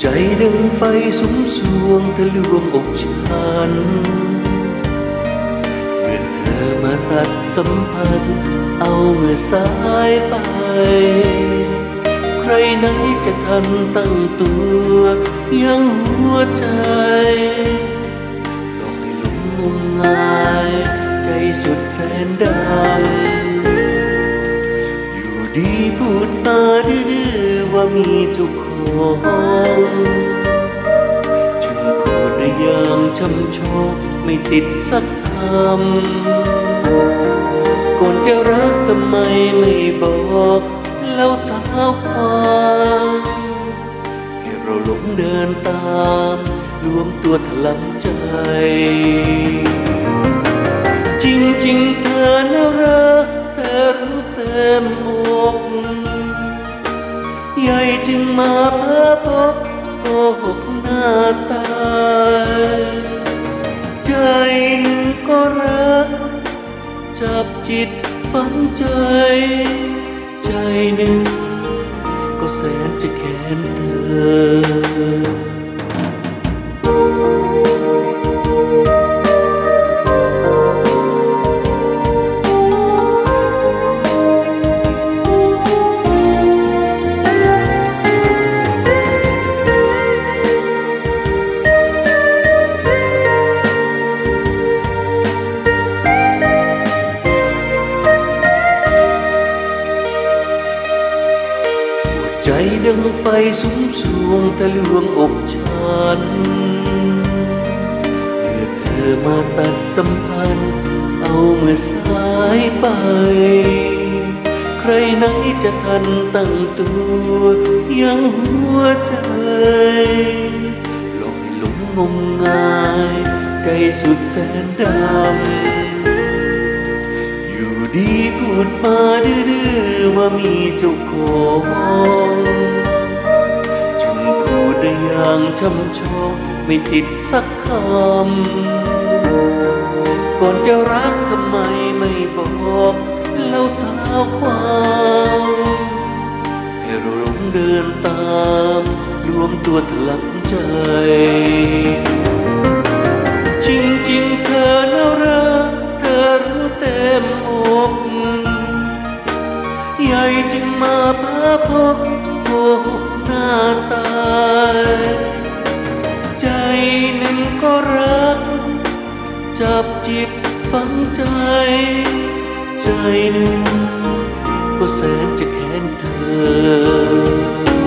ใจดังไฟสุมสวงทะลวงอกฉันเมื่อเธอมาตัดสัมพันธ์ เอาเมื่อสายไป ใครไหนจะทันตั้งตัวยังหัวใจหลอกให้หลงงมงายใจสุดแสนดำอยู่ดีพูดมาดื้อ ว่ามีเจ้าของจึงพูดได้อย่างช้ำชอกไม่ติดสักคำก่อนจะรักทำไมไม่บอกแล้วเท้าความให้เราหลงเดินตามรวมตัวถลำใจจ ใหญ่จึงมาเพ้อพบโกหกหน้าตาใจหนึ่งก็รัก จับจิตฝังใจ ใจหนึ่งก็แสนจะแค้นเธอ ไฟสุมสวงทะลวงอกฉัน เมื่อเธอมาตัดสัมพันธ์ เอาเมื่อสายไป ใครไหนจะทันตั้งตัวยังหัวใจหลอกให้หลงงมงาย ใจสุดแสนดำ อยู่ดีพูดมาดื้อว่ามีเจ้าของจึงพูดได้อย่างช้ำชอกไม่ติดสักคำ ก่อนจะรักทำไมไม่บอกแล้วเท้าความให้เราหลงเดินตามรวมตัวถลับใจ จริงๆเธอน่ารักเธอรู้เต็มอกใหญ่จึงมาพาพบโกหกหน้าตา ใจ ใจหนึ่งก็แสนจะแค้นเธอ